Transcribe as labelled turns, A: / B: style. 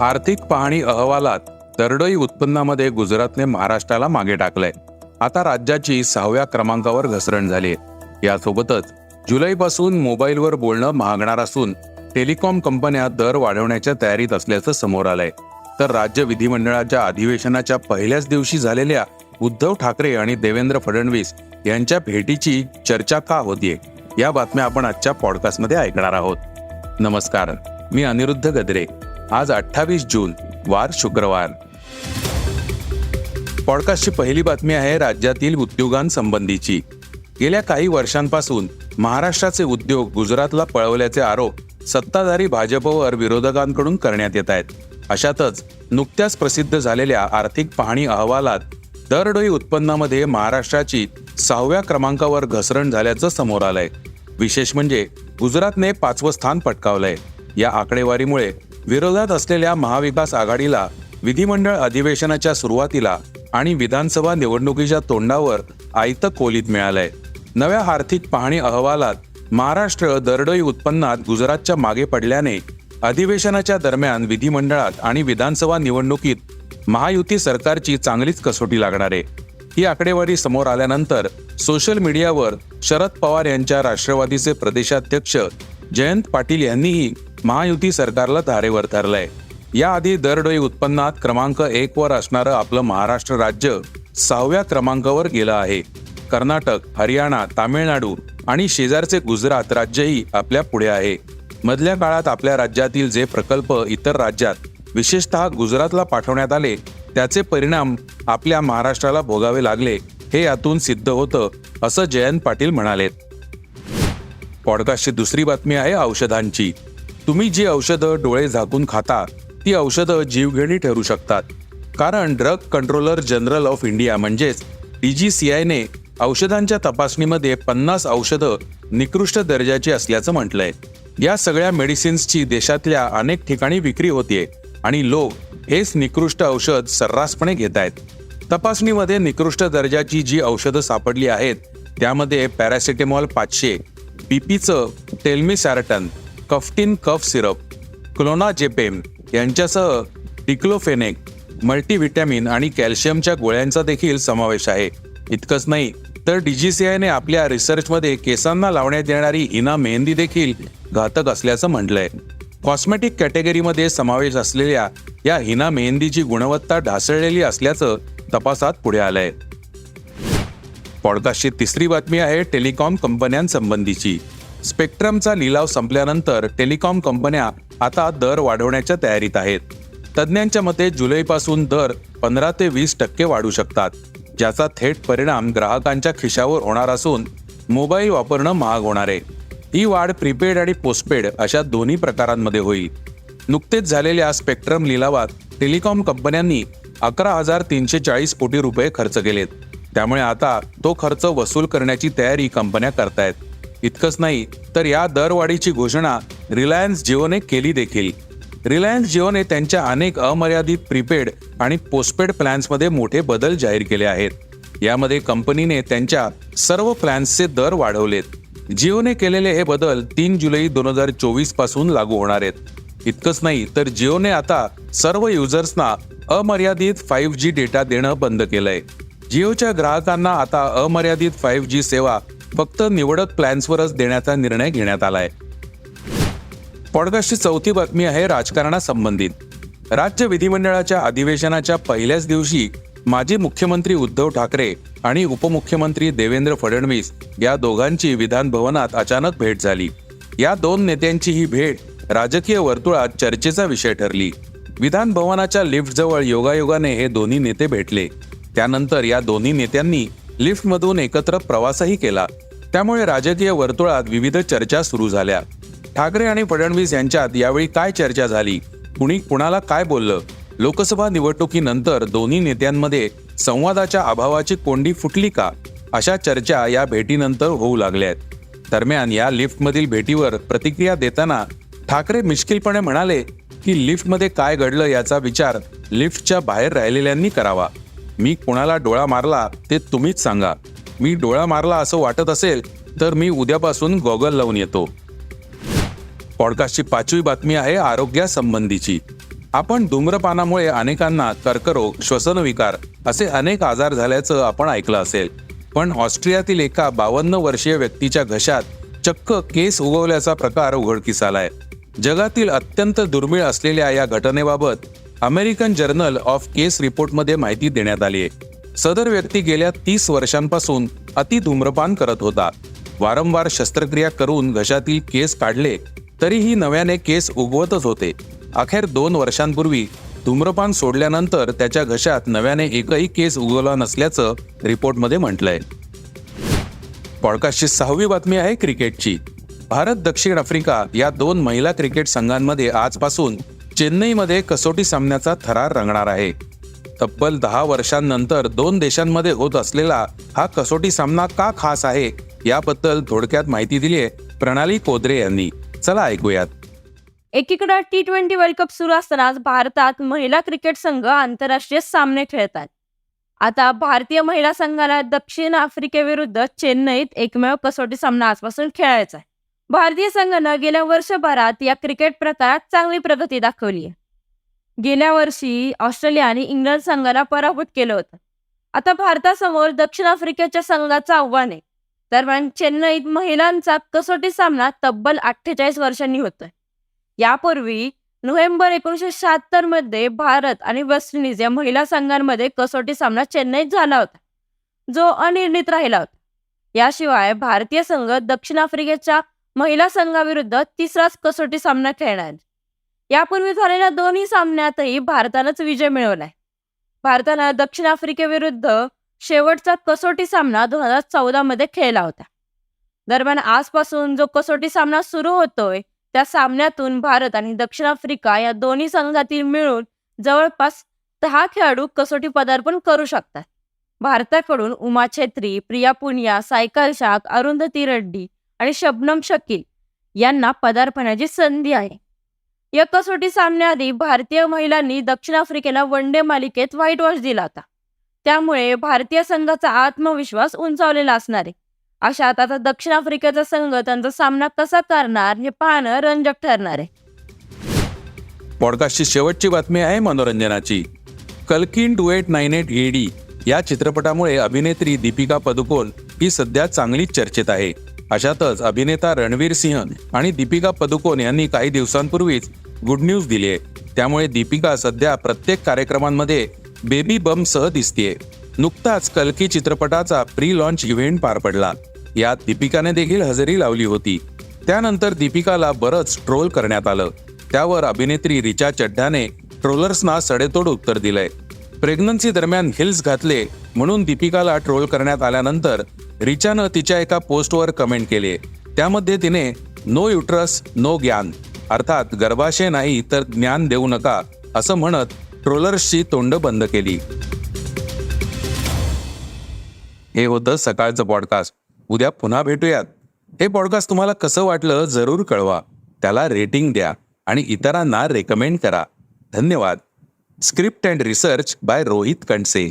A: आर्थिक पाहणी अहवालात दरडोई उत्पन्नामध्ये गुजरातने महाराष्ट्राला मागे टाकलंय. आता राज्याची सहाव्या क्रमांकावर घसरण झाली यासोबतच जुलैपासून मोबाईलवर बोलणं महागणार असून टेलिकॉम कंपन्या दर वाढवण्याच्या तयारीत असल्याचं समोर आलंय. तर राज्य विधिमंडळाच्या अधिवेशनाच्या पहिल्याच दिवशी झालेल्या उद्धव ठाकरे आणि देवेंद्र फडणवीस यांच्या भेटीची चर्चा का होतीये या बातम्या आपण आजच्या पॉडकास्टमध्ये ऐकणार आहोत. नमस्कार मी अनिरुद्ध गद्रे. आज अठ्ठावीस जून वार शुक्रवार. पॉडकास्टची पहिली बातमी आहे राज्यातील उद्योगांसंबंधीची. गेल्या काही वर्षांपासून महाराष्ट्राचे उद्योग गुजरातला पळवल्याचे आरोप सत्ताधारी भाजपवर विरोधकांकडून करण्यात येत आहेत. अशातच नुकत्याच प्रसिद्ध झालेल्या आर्थिक पाहणी अहवालात दरडोई उत्पन्नामध्ये महाराष्ट्राची सहाव्या क्रमांकावर घसरण झाल्याचं समोर आलंय. विशेष म्हणजे गुजरातने पाचवं स्थान पटकावलंय. या आकडेवारीमुळे विरोधात असलेल्या महाविकास आघाडीला विधिमंडळ अधिवेशनाच्या सुरुवातीला आणि विधानसभा निवडणुकीच्या तोंडावर आयतं कोलीत मिळालंय. नव्या आर्थिक पाहणी अहवालात महाराष्ट्र दरडोई उत्पन्नात गुजरातच्या मागे पडल्याने अधिवेशनाच्या दरम्यान विधिमंडळात आणि विधानसभा निवडणुकीत महायुती सरकारची चांगलीच कसोटी लागणार आहे. ही आकडेवारी समोर आल्यानंतर सोशल मीडियावर शरद पवार यांच्या राष्ट्रवादीचे प्रदेशाध्यक्ष जयंत पाटील यांनीही महायुती सरकारला धारेवर धरलंय याआधी दरडोई उत्पन्नात क्रमांक एक वर असणारं आपलं महाराष्ट्र राज्य सहाव्या क्रमांकावर गेलं आहे. कर्नाटक हरियाणा तामिळनाडू आणि शेजारचे गुजरात राज्यही आपल्या पुढे आहे. मधल्या काळात आपल्या राज्यातील जे प्रकल्प इतर राज्यात विशेषतः गुजरातला पाठवण्यात आले त्याचे परिणाम आपल्या महाराष्ट्राला भोगावे लागले हे यातून सिद्ध होतं असं जयंत पाटील म्हणाले पॉडकास्टची दुसरी बातमी आहे औषधांची. तुम्ही जी औषधं डोळे झाकून खाता ती औषधं जीवघेणी ठरू शकतात. कारण drug controller general of India म्हणजेच डी जी सी आयने औषधांच्या तपासणीमध्ये पन्नास औषधं निकृष्ट दर्जाची असल्याचं म्हटलंय. या सगळ्या मेडिसिन्सची देशातल्या अनेक ठिकाणी विक्री होतीये आणि लोक हेच निकृष्ट औषध सर्रासपणे घेत आहेत तपासणीमध्ये निकृष्ट दर्जाची जी औषधं सापडली आहेत त्यामध्ये पॅरासिटेमॉल पाचशे बीपीचं टेल्मिसॅरटन कफ्टिन कफ सिरप क्लोनाजेपेम यांच्यासह डिक्लोफेनेक मल्टीव्हिटॅमिन आणि कॅल्शियमच्या गोळ्यांचा देखील समावेश आहे. इतकंच नाही तर डीजीसीआयने आपल्या रिसर्चमध्ये केसांना लावण्यात येणारी हिना मेहंदी देखील घातक असल्याचं म्हटलंय. कॉस्मेटिक कॅटेगरीमध्ये समावेश असलेल्या या हिना मेहंदीची गुणवत्ता ढासळलेली असल्याचं तपासात पुढे आलंय. पॉडकास्टची तिसरी बातमी आहे टेलिकॉम कंपन्यांसंबंधीची. स्पेक्ट्रमचा लिलाव संपल्यानंतर टेलिकॉम कंपन्या आता दर वाढवण्याच्या तयारीत आहेत. तज्ज्ञांच्या मते जुलैपासून दर पंधरा ते वीस टक्के वाढू शकतात ज्याचा थेट परिणाम ग्राहकांच्या खिशावर होणार असून मोबाईल वापरणं महाग होणार आहे. ही वाढ प्रीपेड आणि पोस्टपेड अशा दोन्ही प्रकारांमध्ये होईल. नुकतेच झालेल्या स्पेक्ट्रम लिलावात टेलिकॉम कंपन्यांनी अकरा हजार तीनशे चाळीस कोटी रुपये खर्च केलेत. त्यामुळे आता तो खर्च वसूल करण्याची तयारी कंपन्या करतायत. इतकंच नाही तर या दरवाढीची घोषणा रिलायन्स जिओने केली देखील. रिलायन्स जिओने त्यांच्या अनेक अमर्यादित प्रीपेड आणि पोस्टपेड प्लॅन्समध्ये मोठे बदल जाहीर केले आहेत. यामध्ये कंपनीने त्यांच्या सर्व प्लॅन्सचे दर वाढवलेत. जिओने केलेले हे बदल तीन जुलै दोन हजार चोवीसपासून लागू होणार आहेत. इतकंच नाही तर जिओने आता सर्व युजर्सना अमर्यादित फाईव्ह जी डेटा देणं बंद केलंय. जिओच्या ग्राहकांना आता अमर्यादित फाईव्ह जी सेवा फक्त निवडक प्लॅन्सवरच देण्याचा निर्णय घेण्यात आलाय. पॉडकास्टची चौथी बातमी आहे राजकारणासंबंधित राज्य विधिमंडळाच्या अधिवेशनाच्या पहिल्याच दिवशी माजी मुख्यमंत्री उद्धव ठाकरे आणि उपमुख्यमंत्री देवेंद्र फडणवीस या दोघांची विधान भवनात अचानक भेट झाली. या दोन नेत्यांची ही भेट राजकीय वर्तुळात चर्चेचा विषय ठरली. विधान भवनाच्या लिफ्टजवळ योगायोगाने हे दोन्ही नेते भेटले. त्यानंतर या दोन्ही नेत्यांनी लिफ्टमधून एकत्र प्रवासही केला. त्यामुळे राजकीय वर्तुळात विविध चर्चा सुरू झाल्या. ठाकरे आणि फडणवीस यांच्यात यावेळी काय चर्चा झाली? कुणी कुणाला काय बोललं? लोकसभा निवडणुकीनंतर दोन्ही नेत्यांमध्ये संवादाच्या अभावाची कोंडी फुटली का? अशा चर्चा या भेटीनंतर होऊ लागल्या आहेत दरम्यान या लिफ्टमधील भेटीवर प्रतिक्रिया देताना ठाकरे मिश्किलपणे म्हणाले की लिफ्टमध्ये काय घडलं याचा विचार लिफ्टच्या बाहेर राहिलेल्यांनी करावा. मी कुणाला डोळा मारला ते तुम्हीच सांगा. मी डोळा मारला असं वाटत असेल तर मी उद्यापासून गॉगल लावून येतो. पॉडकास्टची पाचवी बातमी आहे आरोग्यासंबंधीची आपण धूम्रपानामुळे अनेकांना कर्करोग श्वसनविकार असे अनेक आजार झाल्याचं आपण ऐकलं असेल. पण ऑस्ट्रियातील एका बावन्न वर्षीय व्यक्तीच्या घशात चक्क केस उगवल्याचा प्रकार उघडकीस आलाय जगातील अत्यंत दुर्मिळ असलेल्या या घटनेबाबत अमेरिकन जर्नल ऑफ केस रिपोर्टमध्ये माहिती देण्यात आली आहे सदर व्यक्ती गेल्या तीस वर्षांपासून अति धूम्रपान करत होता. वारंवार शस्त्रक्रिया करून घशातील केस काढले तरीही नव्याने केस उगवतच होते. अखेर दोन वर्षांपूर्वी धूम्रपान सोडल्यानंतर त्याच्या घशात नव्याने एकही केस उगवला नसल्याचं रिपोर्टमध्ये म्हटलंय. पॉडकास्टची सहावी बातमी आहे क्रिकेटची. भारत दक्षिण आफ्रिका या दोन महिला क्रिकेट संघांमध्ये आजपासून चेन्नईमध्ये कसोटी सामन्याचा थरार रंगणार आहे. तब्बल दहा वर्षांनंतर दोन देशांमध्ये होत असलेला हा कसोटी सामना का खास आहे याबद्दल थोडक्यात माहिती दिली आहे प्रणाली कोदरे यांनी. चला ऐकूयात.
B: एकीकडे टी ट्वेंटी वर्ल्ड कप सुरू असतानाच भारतात महिला क्रिकेट संघ आंतरराष्ट्रीय सामने खेळतात. आता भारतीय महिला संघाला दक्षिण आफ्रिकेविरुद्ध चेन्नईत एकमेव कसोटी सामना आजपासून खेळायचा आहे. भारतीय संघानं गेल्या वर्षभरात या क्रिकेट प्रकारात चांगली प्रगती दाखवली आहे. गेल्या वर्षी ऑस्ट्रेलिया आणि इंग्लंड संघाला पराभूत केलं होतं. आता भारतासमोर दक्षिण आफ्रिकेच्या संघाचं आव्हान आहे. दरम्यान चेन्नईत महिलांचा कसोटी सामना तब्बल अठ्ठेचाळीस वर्षांनी होतोय. यापूर्वी नोव्हेंबर एकोणीसशे शहात्तरमध्ये भारत आणि वेस्ट इंडिज या महिला संघांमध्ये कसोटी सामना चेन्नईत झाला होता जो अनिर्णित राहिला होता. याशिवाय भारतीय संघ दक्षिण आफ्रिकेच्या महिला संघाविरुद्ध तिसराच कसोटी सामना खेळणार यापूर्वी झालेल्या दोन्ही सामन्यातही भारतानंच विजय मिळवलाय. भारतानं दक्षिण आफ्रिकेविरुद्ध शेवटचा कसोटी सामना दोन हजार चौदा मध्ये खेळला होता. दरम्यान आजपासून जो कसोटी सामना सुरू होतोय त्या सामन्यातून भारत आणि दक्षिण आफ्रिका या दोन्ही संघातील मिळून जवळपास दहा खेळाडू कसोटी पदार्पण करू शकतात. भारताकडून उमा छेत्री प्रिया पुनिया सायकल शाख अरुंधती रेड्डी आणि शबनम शकील यांना पदार्पणाची संधी आहे. या कसोटी सामन्याआधी भारतीय महिलांनी दक्षिण आफ्रिकेला वन डे मालिकेत व्हाईट वॉश दिला होता. त्यामुळे भारतीय संघाचा आत्मविश्वास उंचावलेला असणार आहे. अशात आता दक्षिण आफ्रिकेचा संघ त्यांचा सामना कसा करणार हे पाहणं रंजक ठरणार आहे.
A: पॉडकास्टची शेवटची बातमी आहे मनोरंजनाची. Culkin two eight nine eight AD या चित्रपटामुळे अभिनेत्री दीपिका पदुकोण ही सध्या चांगलीच चर्चेत आहे. अशातच अभिनेता रणवीर सिंह आणि दीपिका पदुकोण यांनी काही दिवसांपूर्वीच गुड न्यूज दिली आहे त्यामुळे दीपिका सध्या प्रत्येक कार्यक्रमांमध्ये बेबी बम सह दिसतीये. नुकताच कल्की चित्रपटाचा प्री लॉन्च इव्हेंट पार पडला. यात दीपिकाने देखील हजेरी लावली होती. त्यानंतर दीपिकाला बरंच ट्रोल करण्यात आलं. त्यावर अभिनेत्री रिचा चड्ढाने ट्रोलर्सना सडेतोड उत्तर दिलंय. प्रेग्नन्सी दरम्यान हिल्स घातले म्हणून दीपिकाला ट्रोल करण्यात आल्यानंतर रिचानं तिच्या एका पोस्टवर कमेंट केली त्यामध्ये तिने नो युट्रस नो ज्ञान अर्थात गर्भाशय नाही तर ज्ञान देऊ नका असं म्हणत ट्रोलर्सची तोंड बंद केली. हे होतं सकाळचं पॉडकास्ट उद्या पुन्हा भेटूयात. हे पॉडकास्ट तुम्हाला कसं वाटलं जरूर कळवा. त्याला रेटिंग द्या आणि इतरांना रेकमेंड करा. धन्यवाद. Script and research by Rohit Kanase